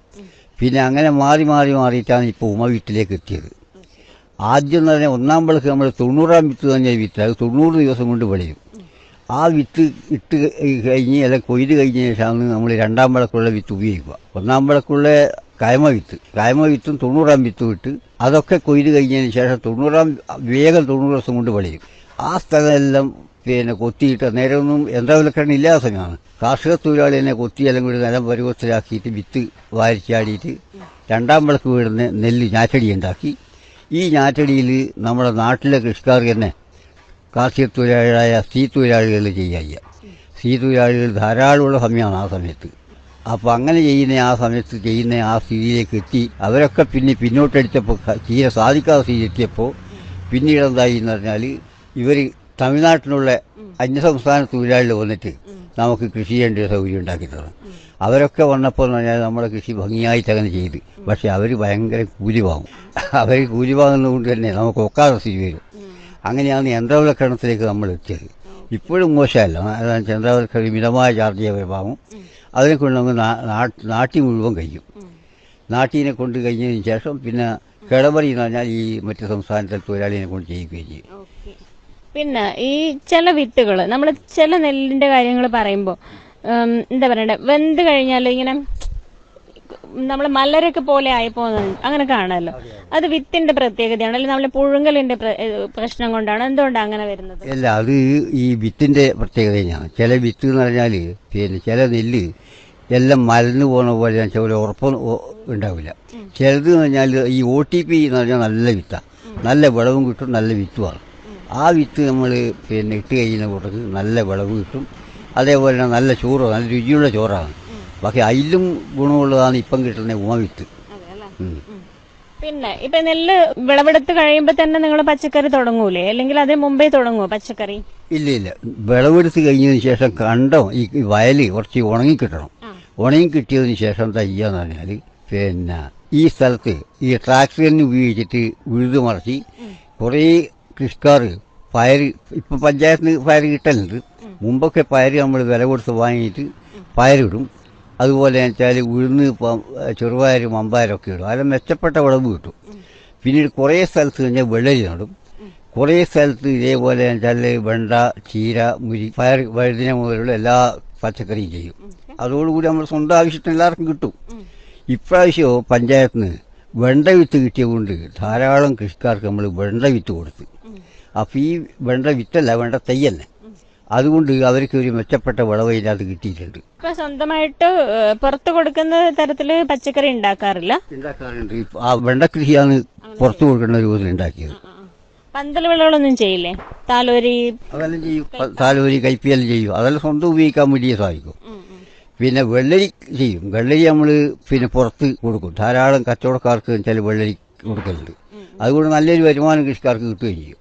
പിന്നെ അങ്ങനെ മാറി മാറി മാറിയിട്ടാണ് ഇപ്പോൾ ഉമ വിത്തിലേക്ക് എത്തിയത്. ആദ്യം പറഞ്ഞാൽ ഒന്നാം വിളക്ക് നമ്മൾ തൊണ്ണൂറാം വിത്ത് തന്നെ വിത്ത്. അത് തൊണ്ണൂറ് ദിവസം കൊണ്ട് വിളയും. ആ വിത്ത് ഇട്ട് കഴിഞ്ഞ് അല്ലെങ്കിൽ കൊയ്ത് കഴിഞ്ഞ ശേഷമാണ് നമ്മൾ രണ്ടാം വിളക്കുള്ള വിത്ത് ഉപയോഗിക്കുക. ഒന്നാം വിളക്കുള്ള കായ്മ വിത്ത്. കായ്മ വിത്തും തൊണ്ണൂറാം വിത്തും ഇട്ട് അതൊക്കെ കൊയ്ത് കഴിഞ്ഞതിന് ശേഷം തൊണ്ണൂറാം വേഗം തൊണ്ണൂറ് ദിവസം കൊണ്ട് വിളയും. ആ സ്ഥലമെല്ലാം പിന്നെ കൊത്തിയിട്ട് നേരമൊന്നും യന്ത്രവൽക്കരണം ഇല്ലാത്ത സമയമാണ്. കാർഷിക തൊഴിലാളിനെ കൊത്തി അല്ലെങ്കിൽ കൂടി നിലം പരുവത്തിലാക്കിയിട്ട് വിത്ത് വാരിച്ചാടിയിട്ട് രണ്ടാം വിളക്ക് വീടുന്ന നെല്ല് ഞാറ്റടി ഉണ്ടാക്കി ഈ ഞാറ്റടിയിൽ നമ്മുടെ നാട്ടിലെ കൃഷിക്കാർ തന്നെ കാർഷിക തൊഴിലാളികളായ സ്ത്രീ തൊഴിലാളികൾ ചെയ്യുക സ്ത്രീ തൊഴിലാളികൾ ധാരാളമുള്ള സമയമാണ് ആ സമയത്ത്. അപ്പോൾ അങ്ങനെ ചെയ്യുന്ന ആ സമയത്ത് ചെയ്യുന്ന ആ സ്ഥിതിയിലേക്ക് എത്തി. അവരൊക്കെ പിന്നെ പിന്നോട്ടടിച്ചപ്പോൾ ചെയ്യാൻ സാധിക്കാത്ത സ്ഥിതി എത്തിയപ്പോൾ പിന്നീട് എന്തായി എന്ന് പറഞ്ഞാൽ ഇവർ തമിഴ്നാട്ടിലുള്ള അന്യസംസ്ഥാന തൊഴിലാളികൾ വന്നിട്ട് നമുക്ക് കൃഷി ചെയ്യേണ്ട ഒരു സൗകര്യം ഉണ്ടാക്കി തരണം അവരൊക്കെ വന്നപ്പോൾ എന്ന് പറഞ്ഞാൽ നമ്മുടെ കൃഷി ഭംഗിയായി തന്നെ ചെയ്ത്. പക്ഷെ അവർ ഭയങ്കര കൂലി വാങ്ങും അവർ കൂലി വാങ്ങുന്നതുകൊണ്ട് തന്നെ നമുക്ക് ഒക്കാതെ സ്ഥിതി വരും. അങ്ങനെയാണ് യന്ത്രവൽക്കരണത്തിലേക്ക് നമ്മൾ എത്തിയത്. ഇപ്പോഴും മോശമല്ല. അതാണ് യന്ത്രവൽക്കരണം മിതമായ ചാർജ് ചെയ്യാൻ വാങ്ങും അതിനെ കൊണ്ട് നമുക്ക് നാട്ടി മുഴുവൻ കഴിയും. നാട്ടിനെ കൊണ്ട് കഴിഞ്ഞതിന് ശേഷം പിന്നെ കിടമറി എന്ന് പറഞ്ഞാൽ ഈ മറ്റു സംസ്ഥാനത്തെ തൊഴിലാളിനെ കൊണ്ട് ചെയ്യിക്കുകയും ചെയ്യും. പിന്നെ ഈ ചില വിത്തുകൾ നമ്മൾ ചില നെല്ലിന്റെ കാര്യങ്ങൾ പറയുമ്പോൾ എന്താ പറയണ്ടേ വെന്ത് കഴിഞ്ഞാൽ ഇങ്ങനെ നമ്മൾ മലരൊക്കെ പോലെ ആയി പോകുന്നുണ്ട് അങ്ങനെ കാണാമല്ലോ അത് വിത്തിന്റെ പ്രത്യേകതയാണ് അല്ലെങ്കിൽ നമ്മളെ പുഴുങ്കലിന്റെ പ്രശ്നം കൊണ്ടാണ് എന്തുകൊണ്ടാണ് അങ്ങനെ വരുന്നത്? അല്ല അത് ഈ വിത്തിന്റെ പ്രത്യേകത തന്നെയാണ് ചില വിത്ത് എന്ന് പറഞ്ഞാൽ പിന്നെ ചില നെല്ല് എല്ലാം മലന്ന് പോണ പോലെ ചില ഒരു ഉറപ്പ് ഉണ്ടാവില്ല. ചിലത് എന്ന് പറഞ്ഞാൽ ഈ ഒ ടി പി എന്ന് പറഞ്ഞാൽ നല്ല വിത്താണ് നല്ല വിളവും കിട്ടും നല്ല വിത്തുമാണ് ആ വിത്ത് നമ്മൾ പിന്നെ ഇട്ട് കഴിയുന്ന കൂട്ടത്തിൽ നല്ല വിളവ് കിട്ടും. അതേപോലെ തന്നെ നല്ല ചോറ് നല്ല രുചിയുള്ള ചോറാണ്. ബാക്കി അതിലും ഗുണമുള്ളതാണ് ഇപ്പം കിട്ടുന്ന ഉമ വിത്ത്. ഉം. പിന്നെ ഇപ്പൊ നെല്ല് വിളവെടുത്ത് കഴിയുമ്പോ തന്നെ നിങ്ങൾ പച്ചക്കറി തുടങ്ങൂലേ? അല്ലെങ്കിൽ അതിന് മുമ്പേ തുടങ്ങുമോ പച്ചക്കറി? ഇല്ല ഇല്ല. വിളവെടുത്ത് കഴിഞ്ഞതിന് ശേഷം കണ്ടോ? ഈ വയൽ കുറച്ച് ഉണങ്ങി കിട്ടണം. ഉണങ്ങി കിട്ടിയതിന് ശേഷം എന്താ ചെയ്യാന്ന് പറഞ്ഞാൽ പിന്നെ ഈ സ്ഥലത്ത് ഈ ട്രാക്ടറിന് ഉപയോഗിച്ചിട്ട് ഉഴുതു മറിച്ച് കുറേ കൃഷിക്കാർ പയർ ഇപ്പം പഞ്ചായത്തിന് പയർ കിട്ടലുണ്ട്. മുമ്പൊക്കെ പയർ നമ്മൾ വില കൊടുത്ത് വാങ്ങിയിട്ട് പയറിടും അതുപോലെ വെച്ചാൽ ഉഴുന്ന് ചെറുപയർ മമ്പയരൊക്കെ ഇടും. അതിൽ മെച്ചപ്പെട്ട വിളവ് കിട്ടും. പിന്നീട് കുറേ സ്ഥലത്ത് കഴിഞ്ഞാൽ വെള്ളരി നടും. കുറേ സ്ഥലത്ത് ഇതേപോലെ വെച്ചാൽ വെണ്ട ചീര മുരി പയർ വഴുതിന മുതലുള്ള എല്ലാ പച്ചക്കറിയും ചെയ്യും. അതോടുകൂടി നമ്മൾ സ്വന്തം ആവശ്യത്തിന് എല്ലാവർക്കും കിട്ടും. ഇപ്രാവശ്യമോ പഞ്ചായത്തിന് വെണ്ട വിത്ത് കിട്ടിയതുകൊണ്ട് ധാരാളം കൃഷിക്കാർക്ക് നമ്മൾ വെണ്ട വിത്ത് കൊടുത്തു. അപ്പോൾ ഈ വെണ്ട വിത്തല്ല വെണ്ട തയ്യന്നെ അതുകൊണ്ട് അവർക്ക് ഒരു മെച്ചപ്പെട്ട വിളവ് ഇതിനകത്ത് കിട്ടിയിട്ടുണ്ട്. ഇപ്പൊ സ്വന്തമായിട്ട് പുറത്ത് കൊടുക്കുന്ന തരത്തിൽ പച്ചക്കറി ഉണ്ടാക്കാറില്ല? ഉണ്ടാക്കാറുണ്ട്. ആ വെണ്ട കൃഷിയാണ് പുറത്തു കൊടുക്കുന്ന രൂപത്തിൽ ഉണ്ടാക്കിയത്. പന്തൽ വിളകളൊന്നും ചെയ്യില്ലേ? താലോരി? അതെല്ലാം ചെയ്യും. താലോരി കൈപ്പിയെല്ലാം ചെയ്യും. അതെല്ലാം സ്വന്തം ഉപയോഗിക്കാൻ വേണ്ടിയേ സാധിക്കും. പിന്നെ വെള്ളരി ചെയ്യും. വെള്ളരി നമ്മൾ പിന്നെ പുറത്ത് കൊടുക്കും. ധാരാളം കച്ചവടക്കാർക്ക് ചില വെള്ളരി കൊടുക്കലുണ്ട്. അതുകൊണ്ട് നല്ലൊരു വരുമാനം കൃഷിക്കാർക്ക് കിട്ടുകയും ചെയ്യും.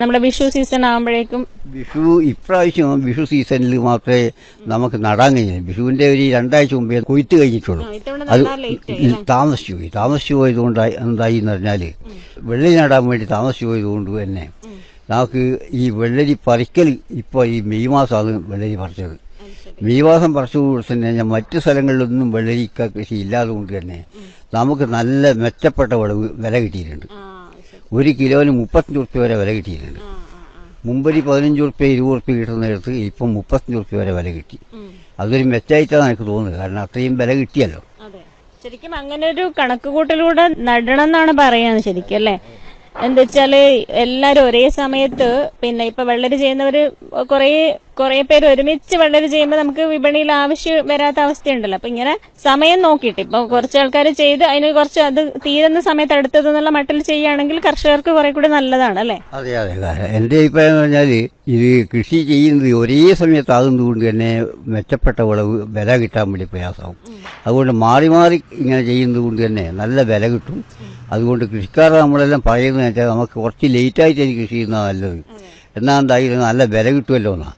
നമ്മുടെ വിഷു സീസൺ ആകുമ്പോഴേക്കും വിഷു ഇപ്രാവശ്യം വിഷു സീസണിൽ മാത്രമേ നമുക്ക് നടാൻ കഴിഞ്ഞു വിഷുവിന്റെ ഒരു രണ്ടാഴ്ച മുമ്പേ കൊയ്ത്ത് കഴിഞ്ഞിട്ടുള്ളൂ. അത്? താമസിച്ചു പോയി. താമസിച്ചു പോയതുകൊണ്ട് എന്തായി എന്ന് പറഞ്ഞാൽ വെള്ളരി നടാൻ വേണ്ടി താമസിച്ചു പോയതുകൊണ്ട് തന്നെ നമുക്ക് ഈ വെള്ളരി പറിക്കൽ ഇപ്പോൾ ഈ മെയ് മാസമാണ് വെള്ളരി പറിച്ചത്. മെയ് പറച്ചു കൊടുത്തു മറ്റു സ്ഥലങ്ങളിലൊന്നും വെള്ളരിക്ക കൃഷി ഇല്ലാതെ കൊണ്ട് തന്നെ നമുക്ക് നല്ല മെച്ചപ്പെട്ട വിളവ് വില കിട്ടിയിട്ടുണ്ട്. ഒരു കിലോന് മുപ്പത്തഞ്ച് ഉറുപ്പ്യ വരെ വില കിട്ടിയിട്ടുണ്ട്. മുമ്പൊരു പതിനഞ്ച് ഉറുപ്പ്യ ഇരുപത് ഉറുപ്പ്യ കിട്ടുന്നിടത്ത് ഇപ്പം മുപ്പത്തഞ്ച് ഉറുപ്പ്യ വരെ വില കിട്ടി. അതൊരു മെച്ചായിട്ടാണ് എനിക്ക് തോന്നുന്നത്. കാരണം അത്രയും വില കിട്ടിയല്ലോ. ശരിക്കും അങ്ങനെ ഒരു കണക്കുകൂട്ടലൂടെ നടണം എന്നാണ് പറയുന്നത് ശരിക്കും അല്ലേ? എന്താ വെച്ചാൽ എല്ലാരും ഒരേ സമയത്ത് പിന്നെ ഇപ്പൊ വെള്ളരി ചെയ്യുന്നവര് കുറേ കുറേ പേര് ഒരുമിച്ച് വെള്ളരി ചെയ്യുമ്പോൾ നമുക്ക് വിപണിയിൽ ആവശ്യം വരാത്ത അവസ്ഥയുണ്ടല്ലോ. അപ്പൊ ഇങ്ങനെ സമയം നോക്കിയിട്ട് ഇപ്പൊ കുറച്ച് ആൾക്കാർ ചെയ്ത് അതിന് കുറച്ച് അത് തീരുന്ന സമയത്ത് അടുത്തത് എന്നുള്ള മട്ടിൽ ചെയ്യുകയാണെങ്കിൽ കർഷകർക്ക് കുറെ കൂടി നല്ലതാണ് അല്ലേ? അതെ അതെ എന്റെ അഭിപ്രായം എന്ന് പറഞ്ഞാൽ ഇത് കൃഷി ചെയ്യുന്നത് ഒരേ സമയത്ത് ആകുന്നതുകൊണ്ട് തന്നെ മെച്ചപ്പെട്ട വിളവ് വില കിട്ടാൻ വേണ്ടി പ്രയാസമാവും അതുകൊണ്ട് മാറി മാറി ഇങ്ങനെ ചെയ്യുന്നത് കൊണ്ട് തന്നെ നല്ല വില കിട്ടും. അതുകൊണ്ട് കൃഷിക്കാർ നമ്മളെല്ലാം പറയുന്നത് വെച്ചാൽ നമുക്ക് കുറച്ച് ലേറ്റായിട്ട് കൃഷി ചെയ്യുന്നതാണ് നല്ലത്. എന്നാൽ എന്തായാലും നല്ല വില കിട്ടുമല്ലോ എന്നാ.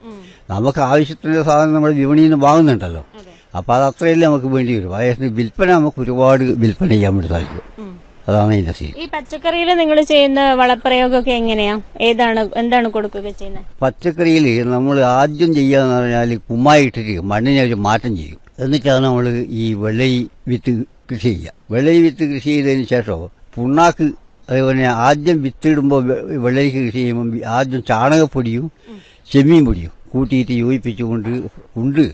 നമുക്ക് ആവശ്യത്തിന്റെ സാധനം നമ്മൾ വിപണിയിൽ നിന്ന് വാങ്ങുന്നുണ്ടല്ലോ. അപ്പോൾ അത് അത്രയല്ലേ നമുക്ക് വേണ്ടി വരും. അതായത് വിൽപ്പന നമുക്ക് ഒരുപാട് വിൽപ്പന ചെയ്യാൻ വേണ്ടി സാധിക്കും. അതാണ് ഇതിന്റെ സീൻ ഈ പച്ചക്കറിയിൽ നിങ്ങൾ ചെയ്യുന്ന വളപ്രയോഗമൊക്കെ എങ്ങനെയാ? ഏതാണ് എന്താണ് കൊടുക്കുക ചെയ്യുന്നത്? പച്ചക്കറിയിൽ നമ്മൾ ആദ്യം ചെയ്യാന്ന് പറഞ്ഞാൽ കുമ്മായിട്ടിട്ട് മണ്ണിനെ ഒരു മാറ്റം ചെയ്യും. എന്നിട്ടാണ് നമ്മൾ ഈ വെള്ളരി വിത്ത് കൃഷി ചെയ്യുക. വെള്ളരി വിത്ത് കൃഷി ചെയ്തതിന് ശേഷം പുണ്ണാക്ക് അതേപോലെ ആദ്യം വിത്തിടുമ്പോൾ വെള്ളരി കൃഷി ചെയ്യുമ്പോൾ ആദ്യം ചാണകപ്പൊടിയും ചെമ്മീൻ പൊടിയും കൂട്ടിയിട്ട് യോജിപ്പിച്ചുകൊണ്ട് ഉണ്ട്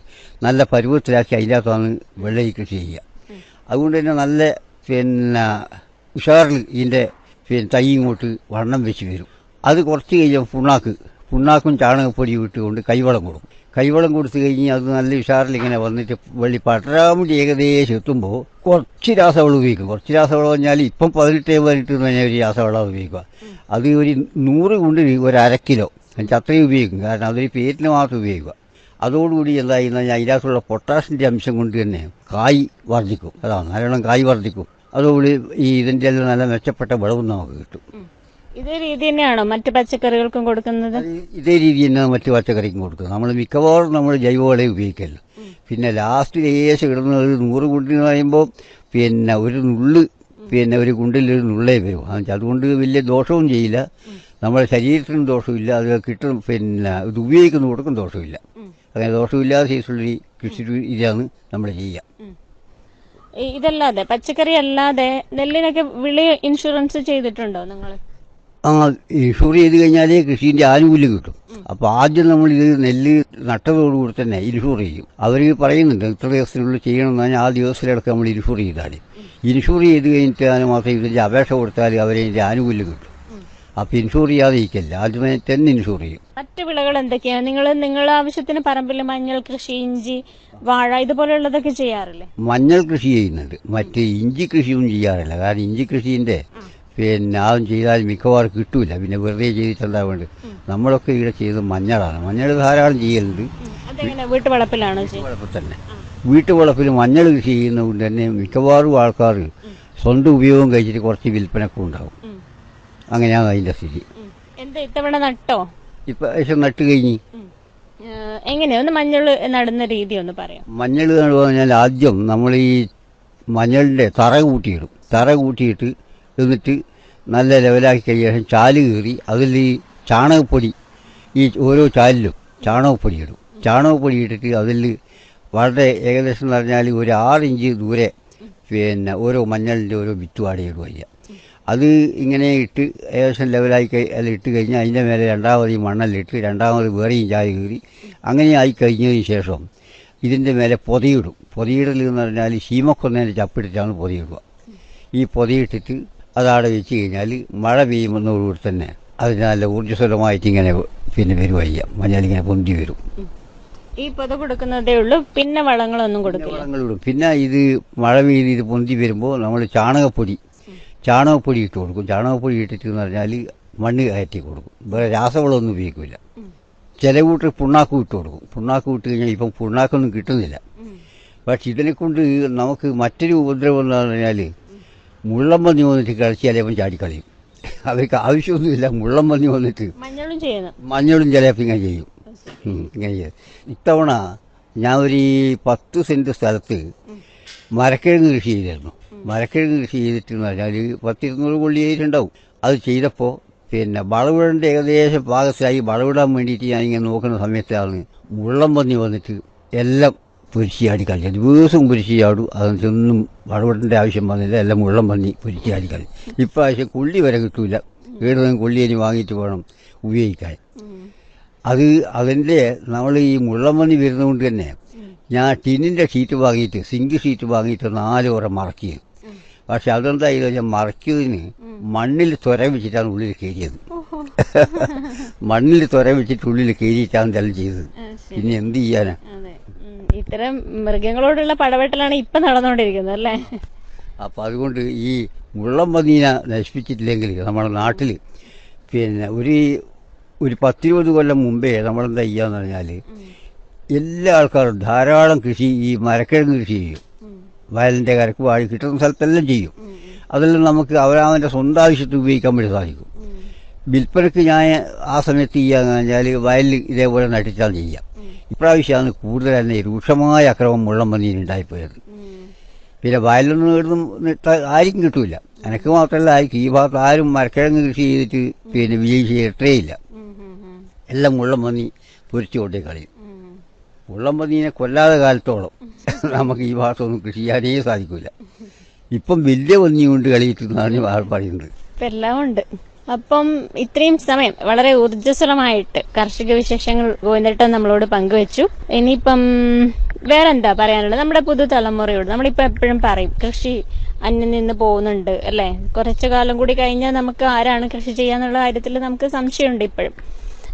നല്ല പരുവത്തിലാക്കി അതിനകത്താണ് വെള്ളരി കൃഷി ചെയ്യുക. അതുകൊണ്ട് തന്നെ നല്ല പിന്നെ ഉഷാറിൽ ഇതിന്റെ പിന്നെ തൈ ഇങ്ങോട്ട് വണ്ണം വെച്ച് വരും. അത് കുറച്ച് കഴിഞ്ഞാൽ പുണ്ണാക്ക് പുണ്ണാക്കും ചാണകപ്പൊടിയും ഇട്ടുകൊണ്ട് കൈവളം കൊടുക്കും. കൈവളം കൊടുത്തു കഴിഞ്ഞ് അത് നല്ല ഉഷാറിൽ ഇങ്ങനെ വന്നിട്ട് വെള്ളി പട്ടരാമുടി ഏകദേശം എത്തുമ്പോൾ കുറച്ച് രാസവളം ഉപയോഗിക്കും. കുറച്ച് രാസവളം പറഞ്ഞാൽ ഇപ്പം പതിനെട്ട് പതിനെട്ട് പറഞ്ഞാൽ ഒരു രാസവളം ഉപയോഗിക്കുക. അത് ഒരു നൂറ് കൊണ്ട് ഒരു അര കിലോ. എന്നുവെച്ചാൽ അത്രയും ഉപയോഗിക്കും. കാരണം അതൊരു പേരിന് മാത്രം ഉപയോഗിക്കുക. അതോടുകൂടി എന്തായി ഞാൻ അതിനകത്തുള്ള പൊട്ടാഷിന്റെ അംശം കൊണ്ട് തന്നെ കായ് വർദ്ധിക്കും അതാണ്. നല്ലോണം കായ് വർദ്ധിക്കും അതോടുകൂടി ഈ ഇതിന്റെ എല്ലാം നല്ല മെച്ചപ്പെട്ട വിളവും നമുക്ക് കിട്ടും. ഇതേ രീതി തന്നെയാണോ മറ്റു പച്ചക്കറികൾക്കും കൊടുക്കുന്നത്? ഇതേ രീതി തന്നെയാണ് മറ്റു പച്ചക്കറിക്കും കൊടുക്കുന്നത്. നമ്മൾ മിക്കവാറും നമ്മൾ ജൈവവളം ഉപയോഗിക്കല്ലോ പിന്നെ ലാസ്റ്റ് ലേശം ഇടുന്ന ഒരു നൂറ് കുണ്ടി എന്ന് പറയുമ്പോൾ പിന്നെ ഒരു നുള്ള് പിന്നെ ഒരു കുണ്ടിൽ ഒരു നുള്ളേ വരും. അത് അതുകൊണ്ട് വലിയ ദോഷവും ചെയ്യില്ല. നമ്മുടെ ശരീരത്തിനും ദോഷമില്ല അത് കിട്ടും പിന്നെ ഇത് ഉപയോഗിക്കുന്ന കൊടുക്കും ദോഷമില്ല അങ്ങനെ ദോഷമില്ലാതെ ഈ കൃഷി ഇതാണ് നമ്മൾ ചെയ്യുക. ഇതല്ലാതെ പച്ചക്കറി അല്ലാതെ നെല്ലിനൊക്കെ വിളി ഇൻഷുറൻസ് ചെയ്തിട്ടുണ്ടോ നിങ്ങൾ? ആ ഇൻഷുർ ചെയ്ത് കഴിഞ്ഞാലേ കൃഷിന്റെ ആനുകൂല്യം കിട്ടും. അപ്പോൾ ആദ്യം നമ്മൾ ഇത് നെല്ല് നട്ടതോടുകൂടി തന്നെ ഇൻഷുർ ചെയ്യും. അവർ പറയുന്നുണ്ട് ഇത്ര ദിവസത്തിനുള്ളിൽ ചെയ്യണമെന്ന് പറഞ്ഞാൽ ആ ദിവസത്തിലടക്കം നമ്മൾ ഇൻഷുർ ചെയ്താൽ ഇൻഷൂർ ചെയ്ത് കഴിഞ്ഞിട്ട് മാത്രം ഇതിന്റെ അപേക്ഷ കൊടുത്താൽ അവരതിന്റെ ആനുകൂല്യം കിട്ടും. അപ്പോൾ ഇൻഷൂർ ചെയ്യാതെ ഇരിക്കില്ല. ആദ്യമേ തന്നെ ഇൻഷൂർ ചെയ്യും. മറ്റു വിളകൾ എന്തൊക്കെയാണ് നിങ്ങൾ നിങ്ങളുടെ ആവശ്യത്തിന് പറമ്പിൽ മഞ്ഞൾ കൃഷി ഇഞ്ചി വാഴ ഇതുപോലെയുള്ളതൊക്കെ ചെയ്യാറില്ലേ? മഞ്ഞൾ കൃഷി ചെയ്യുന്നുണ്ട്. മറ്റ് ഇഞ്ചി കൃഷിയും ചെയ്യാറില്ല. കാരണം ഇഞ്ചി കൃഷീന്റെ പിന്നെ അതും ചെയ്താൽ മിക്കവാറും കിട്ടൂല. പിന്നെ വെറുതെ ചെയ്തിട്ടെന്താ വേണ്ടത്? നമ്മളൊക്കെ ഇവിടെ ചെയ്തത് മഞ്ഞളാണ്. മഞ്ഞൾ ധാരാളം ചെയ്യലുണ്ട്. വീട്ടുവളപ്പിലാണ് വീട്ടുവളപ്പിൽ തന്നെ വീട്ടുവളപ്പിൽ മഞ്ഞൾ കൃഷി ചെയ്യുന്നതുകൊണ്ട് തന്നെ മിക്കവാറും ആൾക്കാർ സ്വന്തം ഉപയോഗം കഴിച്ചിട്ട് കുറച്ച് വിൽപ്പനക്കും ഉണ്ടാവും. അങ്ങനെയാണ് അതിന്റെ സ്ഥിതി. എന്താ ഇത്തവണ നട്ടോ? ഇപ്പം നട്ട് കഴിഞ്ഞ്. എങ്ങനെയാ? ഒന്ന് മഞ്ഞൾ നടുന്ന രീതി ഒന്ന് പറയാം. മഞ്ഞൾ എന്ന് പറഞ്ഞാൽ ആദ്യം നമ്മൾ ഈ മഞ്ഞളിന്റെ തറ കൂട്ടിയിടും. തറ കൂട്ടിയിട്ട് എന്നിട്ട് നല്ല ലെവലാക്കി കഴിഞ്ഞ ശേഷം ചാൽ കീറി അതിൽ ഈ ചാണകപ്പൊടി ഈ ഓരോ ചാലിലും ചാണകപ്പൊടി ഇടും. ചാണകപ്പൊടി ഇട്ടിട്ട് അതിൽ വളരെ ഏകദേശം എന്ന് പറഞ്ഞാൽ ഒരു ആറിഞ്ച് ദൂരെ പിന്നെ ഓരോ മഞ്ഞളിന്റെ ഓരോ വിത്തുവാടി ഇടുക ചെയ്യുക. അത് ഇങ്ങനെ ഇട്ട് ഏകദേശം ലെവലായി അതിൽ ഇട്ട് കഴിഞ്ഞാൽ അതിന്റെ മേലെ രണ്ടാമത് ഈ മണ്ണലിട്ട് രണ്ടാമത് വേറെയും ചായ കീറി അങ്ങനെ ആയി കഴിഞ്ഞതിന് ശേഷം ഇതിന്റെ മേലെ പൊതിയിടും. പൊതിയിടൽ എന്ന് പറഞ്ഞാൽ ശീമക്കൊന്നേന്റെ ചപ്പിട്ടിട്ടാണ് പൊതിയിടുക. ഈ പൊതിയിട്ടിട്ട് അതവിടെ വെച്ച് കഴിഞ്ഞാൽ മഴ പെയ്യുമെന്നോടുകൂടി തന്നെ അതിന് നല്ല ഊർജസ്വലമായിട്ട് ഇങ്ങനെ പിന്നെ വരുവയ്യ. മഞ്ഞളിങ്ങനെ പൊന്തി വരും. ഈ പൊത കൊടുക്കുന്നതേ ഉള്ളൂ പിന്നെ വളങ്ങളൊന്നും കൊടുക്കില്ല. വളങ്ങളിടും പിന്നെ ഇത് മഴ പെയ്ത് ഇത് പൊന്തി വരുമ്പോൾ നമ്മൾ ചാണകപ്പൊടി ചാണകപ്പൊടി ഇട്ട് കൊടുക്കും. ചാണകപ്പൊടി ഇട്ടിട്ട് എന്ന് പറഞ്ഞാൽ മണ്ണ് കയറ്റി കൊടുക്കും. വേറെ രാസവളമൊന്നും ഉപയോഗിക്കില്ല ചില കൂട്ടർ പുണ്ണാക്കും ഇട്ട് കൊടുക്കും. പുണ്ണാക്കും ഇട്ട് കഴിഞ്ഞാൽ ഇപ്പം പുണ്ണാക്കൊന്നും കിട്ടുന്നില്ല. പക്ഷെ ഇതിനെ കൊണ്ട് നമുക്ക് മറ്റൊരു ഉപദ്രവം എന്ന് പറഞ്ഞാൽ മുള്ളം പന്നി വന്നിട്ട് കിളച്ചിയാലേ അവൻ ചാടിക്കളയും. അവർക്ക് ആവശ്യമൊന്നുമില്ല മുള്ളം പന്നി വന്നിട്ട് മഞ്ഞളും ചിലപ്പോൾ ഇങ്ങനെ ചെയ്യും. ഇങ്ങനെ ചെയ്യും. ഇത്തവണ ഞാൻ ഒരു പത്ത് സെന്റ് സ്ഥലത്ത് മരക്കിഴങ്ങ് കൃഷി ചെയ്തിരുന്നു. മരക്കിഴങ്ങ് കൃഷി ചെയ്തിട്ടെന്ന് പറഞ്ഞാൽ പത്തിരുന്നൂറ് കൊള്ളി ചെയ്തിട്ടുണ്ടാവും അത് ചെയ്തപ്പോൾ പിന്നെ വളവിടേണ്ട ഏകദേശം പാകത്തിലായി വളവിടാൻ വേണ്ടിയിട്ട് ഇങ്ങനെ നോക്കുന്ന സമയത്താണ് മുള്ളം പന്നി വന്നിട്ട് എല്ലാം പൊരിച്ചാടി കളി ദിവസവും പൊരിച്ചാടും അതൊന്നും വളവിടേണ്ട ആവശ്യം വന്നില്ല. എല്ലാം മുള്ളം പന്നി പൊരിച്ചാടി കളഞ്ഞു ഇപ്രാവശ്യം കൊള്ളി വരെ കിട്ടൂല. കുള്ളി ഇനി വാങ്ങിയിട്ട് വേണം ഉപയോഗിക്കാൻ. അത് അതിന്റെ നമ്മൾ ഈ മുള്ളമണി വരുന്നതുകൊണ്ട് തന്നെ ഞാൻ ടിന്നിന്റെ ഷീറ്റ് വാങ്ങിയിട്ട് സിങ്ക് ഷീറ്റ് വാങ്ങിയിട്ട് നാല് മറക്കി പക്ഷെ അതെന്തായാലും ഞാൻ മറക്കിയതിന് മണ്ണിൽ തുര വെച്ചിട്ടാണ് ഉള്ളിൽ കയറിയത്. മണ്ണിൽ തുര വെച്ചിട്ട് ഉള്ളിൽ കയറിയിട്ടാണ് ഇതെല്ലാം ചെയ്തത്. പിന്നെ എന്ത് ചെയ്യാനാ? അതെ ഉം. ഇത്തരം മൃഗങ്ങളോടുള്ള പടവെട്ടലാണ് ഇപ്പൊ നടന്നുകൊണ്ടിരിക്കുന്നത് അല്ലേ? അപ്പം അതുകൊണ്ട് ഈ മുള്ളം മദീന നശിപ്പിച്ചിട്ടില്ലെങ്കിൽ നമ്മുടെ നാട്ടിൽ പിന്നെ ഒരു ഒരു പത്തിരുപത് കൊല്ലം മുമ്പേ നമ്മളെന്താ ചെയ്യാന്ന് പറഞ്ഞാൽ എല്ലാ ആൾക്കാരും ധാരാളം കൃഷി ഈ മരക്കിഴങ്ങ് കൃഷി ചെയ്യും. വയലിന്റെ കരക്ക് വാഴി കിട്ടുന്ന സ്ഥലത്തെല്ലാം ചെയ്യും. അതെല്ലാം നമുക്ക് അവരവന്റെ സ്വന്തം ആവശ്യത്തിന് ഉപയോഗിക്കാൻ വേണ്ടി സാധിക്കും. വിൽപ്പനയ്ക്ക് ഞാൻ ആ സമയത്ത് ചെയ്യാന്ന് പറഞ്ഞാൽ വയലിൽ ഇതേപോലെ നട്ടിച്ചാൽ ചെയ്യാം. ഇപ്രാവശ്യമാണ് കൂടുതൽ തന്നെ രൂക്ഷമായ അക്രമം മുള്ളം പന്നിയിലുണ്ടായിപ്പോയത് പിന്നെ വയലൊന്നും ഇടുന്നും നിട്ട- ആർക്കും കിട്ടൂല. എനിക്ക് മാത്രമല്ല ആർക്കും ഈ ഭാഗത്ത് ആരും മരക്കിഴങ്ങ് കൃഷി ചെയ്തിട്ട് പിന്നെ വിജയിച്ച് ഇട്ടേയില്ല എല്ലാം മുള്ളം പന്നി പൊരിച്ചു കൊണ്ടേ കളയും. മുള്ളം പന്നീനെ കൊല്ലാതെ കാലത്തോളം നമുക്ക് ഈ ഭാഗത്തൊന്നും കൃഷി ചെയ്യാനേ സാധിക്കില്ല ഇപ്പം വലിയ പന്നി കൊണ്ട് കളിയിട്ടെന്നാണ് പറയുന്നത് എല്ലാം ഉണ്ട്. അപ്പം ഇത്രയും സമയം വളരെ ഊർജസ്വലമായിട്ട് കാർഷിക വിശേഷങ്ങൾ ഗോവിന്ദേട്ടൻ നമ്മളോട് പങ്കുവച്ചു. ഇനിയിപ്പം വേറെന്താ പറയാനുള്ളത്? നമ്മുടെ പുതുതലമുറയോട് നമ്മളിപ്പോ എപ്പോഴും പറയും കൃഷി അന്യം നിന്ന് പോകുന്നുണ്ട് അല്ലെ? കുറച്ചു കാലം കൂടി കഴിഞ്ഞാൽ നമുക്ക് ആരാണ് കൃഷി ചെയ്യാന്നുള്ള കാര്യത്തിൽ നമുക്ക് സംശയമുണ്ട് ഇപ്പോഴും.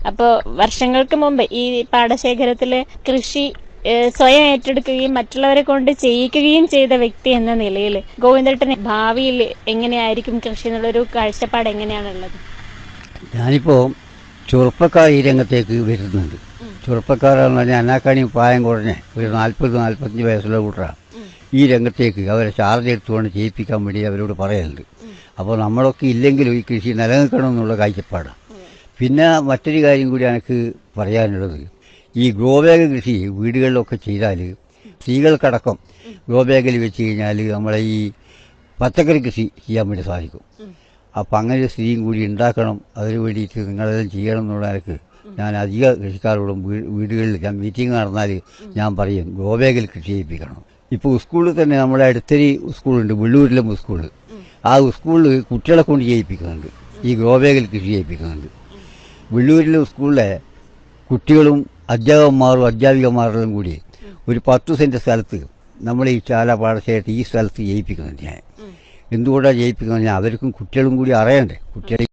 അപ്പോ വർഷങ്ങൾക്ക് മുമ്പ് ഈ പാടശേഖരത്തിലെ കൃഷി സ്വയം ഏറ്റെടുക്കുകയും മറ്റുള്ളവരെ കൊണ്ട് ചെയ്യിക്കുകയും ചെയ്ത വ്യക്തി എന്ന നിലയിൽ ഗോവിന്ദേട്ടന് ഭാവിയിൽ എങ്ങനെയായിരിക്കും കൃഷി എന്നുള്ളൊരു കാഴ്ചപ്പാട് എങ്ങനെയാണുള്ളത്? ഞാനിപ്പോൾ ചെറുപ്പക്കാർ ഈ രംഗത്തേക്ക് വരുന്നുണ്ട്. ചെറുപ്പക്കാരെന്ന് പറഞ്ഞാൽ അന്നാക്കാണി പ്രായം കുറഞ്ഞ ഒരു നാൽപ്പത് നാൽപ്പത്തഞ്ച് വയസ്സുള്ള കൂട്ടറാണ് ഈ രംഗത്തേക്ക് അവരെ ചാർജ് എടുത്തുകൊണ്ട് ചെയ്യിപ്പിക്കാൻ വേണ്ടി അവരോട് പറയുന്നുണ്ട്. അപ്പോൾ നമ്മളൊക്കെ ഇല്ലെങ്കിലും ഈ കൃഷി നിലനിൽക്കണം എന്നുള്ള കാഴ്ചപ്പാടാണ് പിന്നെ മറ്റൊരു കാര്യം കൂടി എനിക്ക് പറയാനുള്ളത്. ഈ ഗ്രോബാഗ് കൃഷി വീടുകളിലൊക്കെ ചെയ്താൽ സ്ത്രീകൾക്കടക്കം ഗ്രോബാഗിൽ വെച്ച് കഴിഞ്ഞാൽ നമ്മളെ ഈ പച്ചക്കറി കൃഷി ചെയ്യാൻ വേണ്ടി സാധിക്കും. അപ്പം അങ്ങനെ ഒരു സ്ത്രീയും കൂടി ഉണ്ടാക്കണം അതിന് വേണ്ടിയിട്ട് നിങ്ങളെല്ലാം ചെയ്യണം എന്നുള്ള നിലയ്ക്ക് ഞാൻ അധിക കൃഷിക്കാരോടും വീടുകളിൽ ഞാൻ മീറ്റിംഗ് നടന്നാൽ ഞാൻ പറയും ഗ്രോബാഗിൽ കൃഷി ചെയ്യിപ്പിക്കണം. ഇപ്പോൾ സ്കൂളിൽ തന്നെ നമ്മുടെ അടുത്തൊരു സ്കൂളുണ്ട് വെള്ളൂരിലും സ്കൂൾ ആ സ്കൂളിൽ കുട്ടികളെ കൊണ്ട് ചെയ്യിപ്പിക്കുന്നുണ്ട് ഈ ഗ്രോബാഗിൽ കൃഷി ചെയ്യിപ്പിക്കുന്നുണ്ട്. വെള്ളൂരിലെ സ്കൂളിലെ കുട്ടികളും അധ്യാപകന്മാരും അധ്യാപികമാരെല്ലാം കൂടി ഒരു പത്ത് സെന്റ് സ്ഥലത്ത് നമ്മൾ ഈ ചാല പാടശേഖരത്തെ ഈ സ്ഥലത്ത് ജയിപ്പിക്കുന്നത് ഞാൻ. എന്തുകൊണ്ടാണ് ജയിപ്പിക്കുന്നത് ഞാൻ അവർക്കും കുട്ടികളും കൂടി അറിയണ്ടേ കുട്ടികളെ